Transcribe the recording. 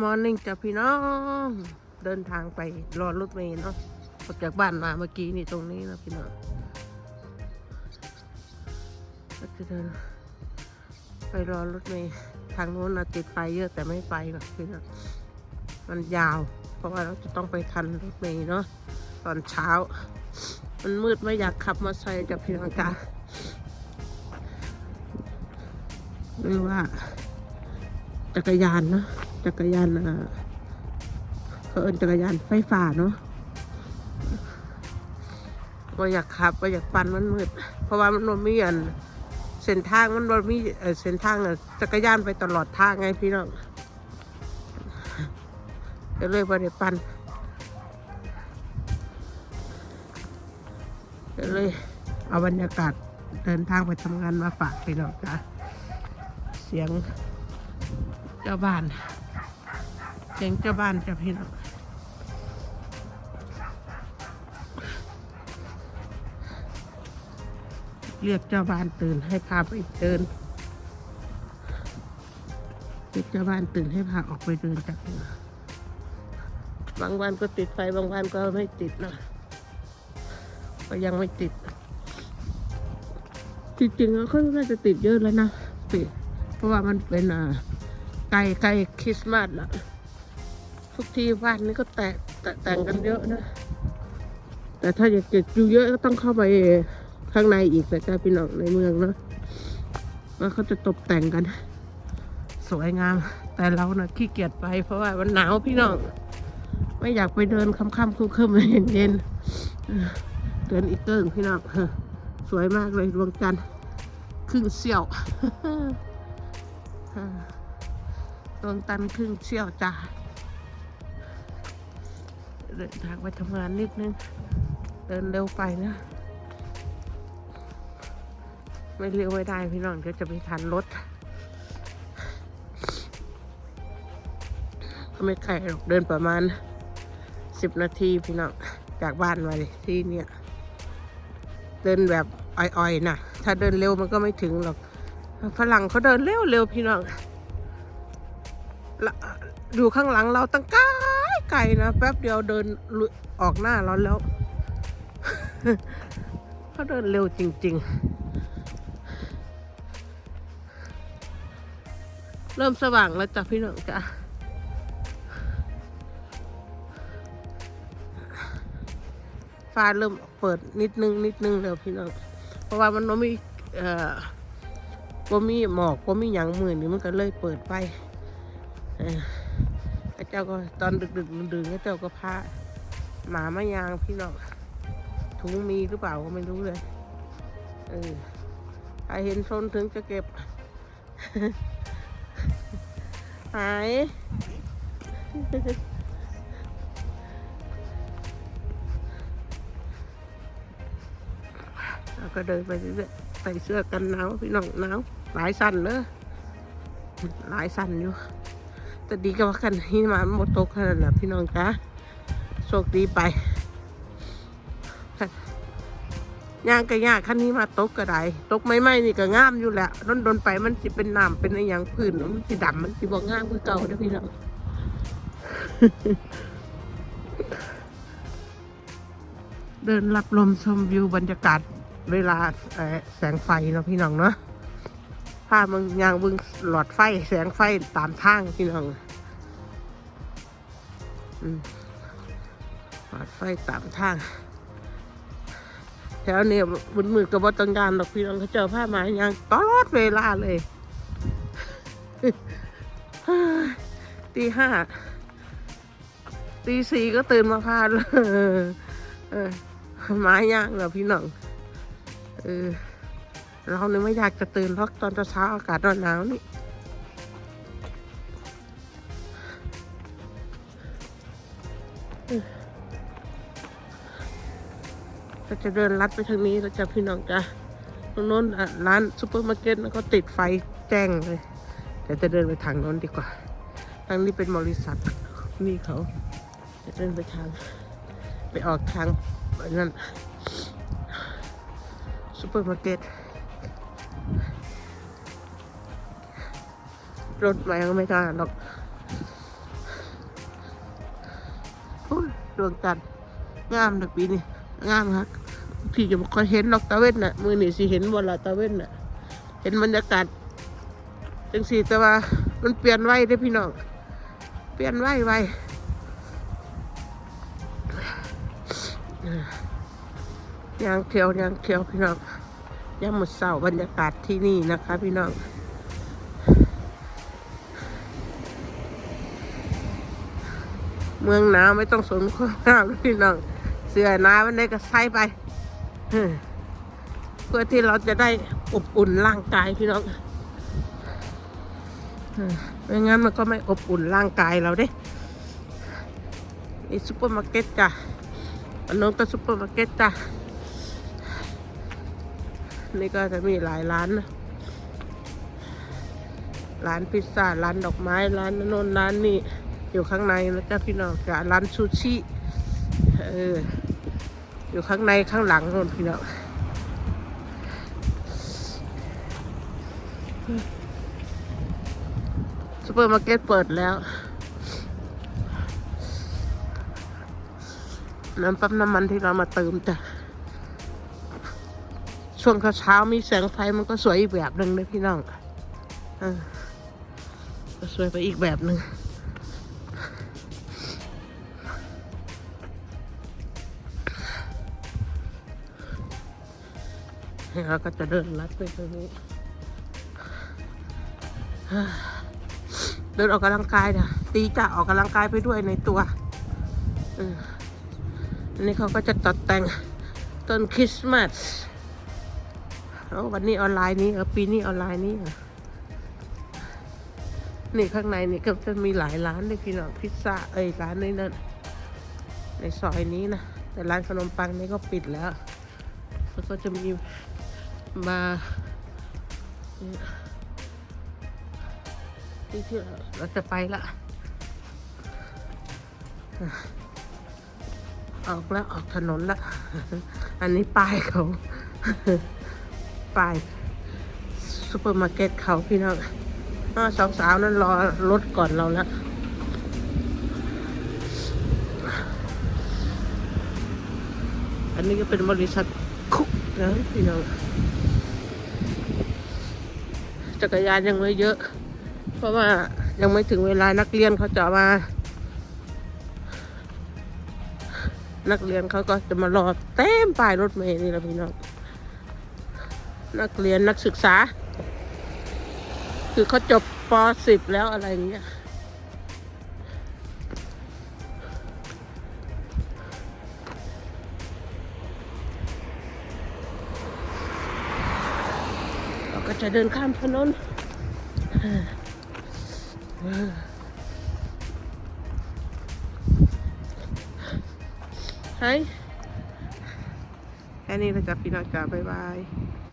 มอร์นิ่งจ้ะพี่น้อง เดินทางไปรอรถเมล์เนาะออกจากบ้านมาเมื่อกี้นี่ตรงนี้นะพี่น้องก็จะเดินไปรอรถเมล์ทางโน้นนะติดไฟเยอะแต่ไม่ไปหรอกพี่น้องมันยาว เพราะว่าเราจะต้องไปทันรถเมล์เนาะตอนเช้า มันมืดไม่อยากขับมอเตอร์ไซค์จากพี่น้องจ้าหรือว่าจักรยานเนาะ จักรยานอ่าเขาเอินจักรยานไฟฟ้าเนาะว่าอยากขับว่าอยากปั่นมันมืดเพราะว่ามันบ่มีอันเส้นทางมันบ่มีเอ่อเส้นทางอะจักรยานไปตลอดทางไงพี่น้องก็เลยบ่ได้ปั่นก็เลยเอาบรรยากาศเดินทางไปทำงานมาฝากพี่น้องจ้ะเสียงเจ้าบ้าน เสียงเจ้าบ้านเจ้าพี่น้องเรียกเจ้าบ้านตื่นให้พาไปเดินเรียกเจ้าบ้านตื่นให้พาออกไปเดินจากนี้บางวันก็ติดไฟบางวันก็ไม่ติดนะ ก็ยังไม่ติด จริงๆแล้วก็น่าจะติดเยอะแล้วนะติดเพราะว่ามันเป็นอ่าใกล้ใกล้คริสต์มาสละ ทุกที่บ้านนี้ก็แตกแต่งกันเยอะนะ แต่ถ้าอยากจะอยู่เยอะก็ต้องเข้าไปข้างในอีกแต่จ้าพี่น้องในเมืองเนาะว่าเขาจะตกแต่งกัน สวยงาม แต่เรานะ่ะขี้เกียจไป เพราะว่ามันหนาวพี่น้อง ไม่อยากไปเดินค่ำๆคืมๆเย็นเย็นๆเดินอีกเกิ้งพี่น้องสวยมากเลยดวงจันทร์ครึ่งเสี้ยวดวงตันครึ่งเชี่ยวจ้า เดินทางไปทำงานนิดนึง เดินเร็วไปนะ ไม่เร็วไม่ได้พี่น้องเดี๋ยวจะไม่ทันรถก็ไม่ไกลหรอกเดินประมาณสิบนาทีพี่น้องจากบ้านมาเลยที่เนี่ยเดินแบบอ่อยๆนะถ้าเดินเร็วมันก็ไม่ถึงหรอกฝรั่งเขาเดินเร็วๆพี่น้องอยู่ข้างหลังเราตั้งไกล ไกลนะ แป๊บเดียวเดินออกหน้าเราแล้ว เขาเดินเร็วจริง ๆ เริ่มสว่างแล้วจ้ะพี่น้องจ้ะฟ้าเริ่มเปิดนิดนึงนิดนึงแล้วพี่น้อง เพราะว่ามันบ่มีเอ่อบ่มีหมอกบ่มีหยังมือนี่มันก็เลยเปิดไปเออ จ้าก็ตอนดึกดึกดื่นเจ้าก็พาหมามายางพี่น้องถุงมีหรือเปล่าก็ไม่รู้เลยเออใครเห็นชนถึงจะเก็บหายเราก็เดินไปเรื่อยๆใส่เสื้อกันหนาวพี่น้องหนาวหลายสั้นเลยหลายสั้นอยู่ แต่ดีก็ว่ากันที่มาหมดตกขนาดนั้นพี่น้องจ้าโชคดีไปย่างก็ยากขั้นนี้มาตกก็ได้ตกไม่ไม่นี่ก็งามอยู่แหละโดนโดนไปมันสิเป็นน้ำเป็นอะไรอย่างพื้นมันสิดำมันสิบอกงามคือเก่าเด้อพี่น้องเดินรับลมชมวิวบรรยากาศเวลาแสงไฟเนาะพี่น้องเนาะ พามึงยางบึงหลอดไฟ แสงไฟตามทางพี่น้องหลอดไฟตามทางแถวเนี้มืดมืดกับวัตังยานหรอกพี่น้องเขาเจอผ้าหมายางตลอดเวลาเลยตีห้าตีสี่ก็ตื่นมาพาเลยเออหมายยางเหรอพี่น้องเออ เราเนี่ยไม่อยากจะตื่นเพราะตอนเช้าอากาศร้อนหนาวนี่เราจะเดินลัดไปทางนี้เราจะพี่น้องจ้ะตรงโน้นร้านซูเปอร์มาร์เก็ตแล้วก็ติดไฟแจ้งเลยแต่จะเดินไปทางโน้นดีกว่า ทางนี้เป็นบริษัทนี่เขา จะเดินไปทาง ไปออกทางนั่นซูเปอร์มาร์เก็ต รถมายังไม่กล้าหรอกดวงจันทร์งามนะปีนี้งามครับพี่จะบ่ค่อยเห็นดอกตะเวนน่ะ มือนี่สิเห็นบนละตะเวนน่ะ เห็นบรรยากาศจังสีแต่ว่ามันเปลี่ยนไวเด้พี่น้อง เปลี่ยนไวไวยางเขียวยางเขียวพี่น้องยามหมดเสาบรรยากาศที่นี่นะคะ พี่น้อง เมืองหนาวไม่ต้องสนข้าวหนาวพี่น้อง เสื้อหนาวมันได้ก็ใส่ไป เพื่อที่เราจะได้อบอุ่นร่างกายพี่น้องไม่งั้นมันก็ไม่อบอุ่นร่างกายเราเด้นี่ซุปเปอร์มาร์เก็ตจ้ะอันนู้นก็ซุปเปอร์มาร์เก็ตจ้ะนี่ก็จะมีหลายร้านนะร้านพิซซ่า ร้านดอกไม้ ร้านโนนร้านนี่ อยู่ข้างในนะจ๊ะพี่น้องจ้ะร้านซูชิเอออยู่ข้างในข้างหลังโน่นพี่น้องซูเปอร์มาร์เก็ตเปิดแล้ว น้ำปั๊มน้ำมันที่เรามาเติมจ้ะ ช่วงเช้ามีแสงไฟมันก็สวยอีกแบบหนึ่งเลยพี่น้องออก็สวยไปอีกแบบหนึ่ง เราก็จะเดินลัดไปตรงนี้ เดินออกกำลังกายนะตีจะออกกำลังกายไปด้วยในตัวอันนี้เขาก็จะตัดแต่งต้นคริสต์มาสวันนี้ออนไลน์นี้เออปีนี้ออนไลน์นี้นี่ข้างในนี่ก็จะมีหลายร้านเลยพี่น้องพิซซ่าเอ้ยร้านนี้นั่นในซอยนี้นะแต่ร้านขนมปังนี่ก็ปิดแล้วแล้วก็จะมี มาที่ที่เราจะไปละออกแล้วออกถนนละอันนี้ป้ายเขาป้ายซูเปอร์มาร์เก็ตเขาพี่น้องอ้าวสองสาวนั้นรอรถก่อนเราแล้วอันนี้ก็เป็นบริษัทคุกนะพี่น้อง จักรยานยังไม่เยอะ เพราะว่ายังไม่ถึงเวลานักเรียนเขาจะมา นักเรียนเขาก็จะมารอเต็มป้ายรถเมล์นี่แหละพี่น้องนักเรียนนักศึกษา คือเขาจบป .10 แล้วอะไรอย่างเงี้ย ก็จะเดินข้ามถนนไฮแค่นี้เราจะพี่น้องจ้าบ๊ายบาย